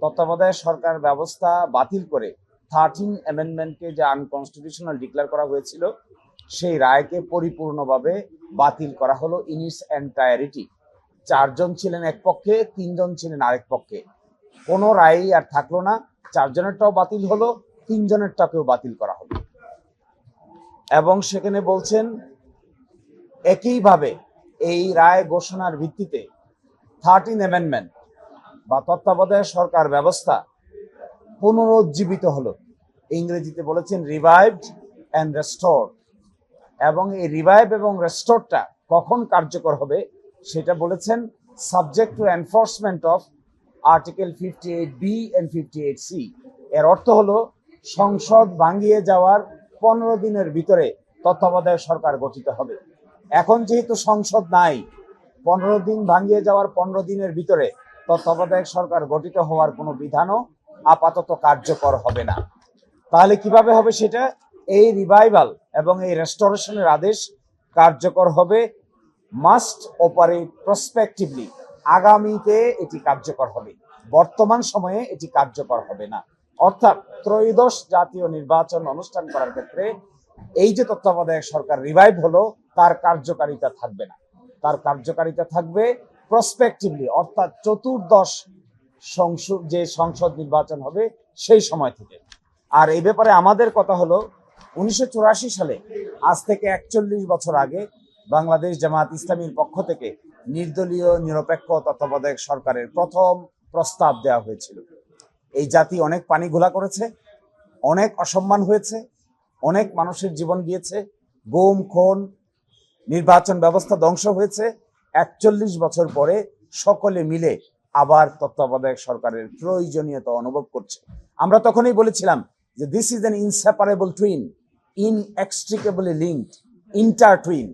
তত্ত্বাবধায়ক সরকার ব্যবস্থা বাতিল করে থার্টিন অ্যামেন্ডমেন্টকে যে আনকনস্টিটিউশনাল ডিক্লেয়ার করা হয়েছিল, সেই রায়কে পরিপূর্ণভাবে বাতিল করা হলো ইন ইটস এন্টায়ারিটি চারজন ছিলেন এক পক্ষে, তিনজন ছিলেন আরেক পক্ষে। কোনো রায়ই আর থাকল না, চারজনেরটাও বাতিল হলো, তিনজনেরটাকেও বাতিল করা হলো। এবং সেখানে বলছেন, একইভাবে এই রায় ঘোষণার ভিত্তিতে থার্টিন অ্যামেন্ডমেন্ট বা তত্ত্বাবধায়ক সরকার ব্যবস্থা পুনরুজ্জীবিত হলো। ইংরেজিতে বলেছেন রিভাইভড অ্যান্ড রেস্টোর এবং এই রিভাইভ এবং রেস্টোরটা কখন কার্যকর হবে সেটা বলেছেন subject to enforcement of article fifty eight B and fifty eight C এর অর্থ হলো সংসদ ভাঙিয়ে যাওয়ার পনেরো দিনের ভিতরে তত্ত্বাবধায়ক সরকার গঠিত হবে। এখন যেহেতু সংসদ নাই, পনেরো দিন ভাঙিয়ে যাওয়ার পনেরো দিনের ভিতরে তত্ত্বাবধায়ক সরকার গঠিত হওয়ার কোনো বিধানও আপাতত কার্যকর হবে না। তাহলে কীভাবে হবে সেটা? এই রিভাইভাল এবং এই রেস্টোরেশনের আদেশ কার্যকর হবে মাস্ট অপারেট প্রসপেক্টিভলি আগামীতে এটি কার্যকর হবে, বর্তমান সময়ে এটি কার্যকর হবে না। অর্থাৎ ত্রয়োদশ জাতীয় নির্বাচন অনুষ্ঠান করার ক্ষেত্রে এই যে তত্ত্বাবধায়ক সরকার রিভাইভ হলো, তার কার্যকারিতা থাকবে না। তার কার্যকারিতা থাকবে প্রসপেক্টিভলি অর্থাৎ চতুর্দশ সংসদ, যে সংসদ নির্বাচন হবে সেই সময় থেকে। আর এই ব্যাপারে আমাদের কথা হলো, উনিশশো চুরাশি সালে, আজ থেকে একচল্লিশ বছর আগে, বাংলাদেশ জামাত ইসলামীর পক্ষ থেকে নির্দলীয় নিরপেক্ষ তত্ত্বাবধায়ক সরকারের প্রথম প্রস্তাব দেওয়া হয়েছিল। এই জাতি অনেক পানি ঘোলা করেছে, অনেক অসম্মান হয়েছে, অনেক মানুষের জীবন গিয়েছে, গুম, খুন, নির্বাচন ব্যবস্থা ধ্বংস হয়েছে একচল্লিশ বছর পরে সকলে মিলে আবার তত্ত্বাবধায়ক সরকারের প্রয়োজনীয়তা অনুভব করছে। আমরা তখনই বলেছিলাম যে this is an inseparable twin inextricably linked intertwined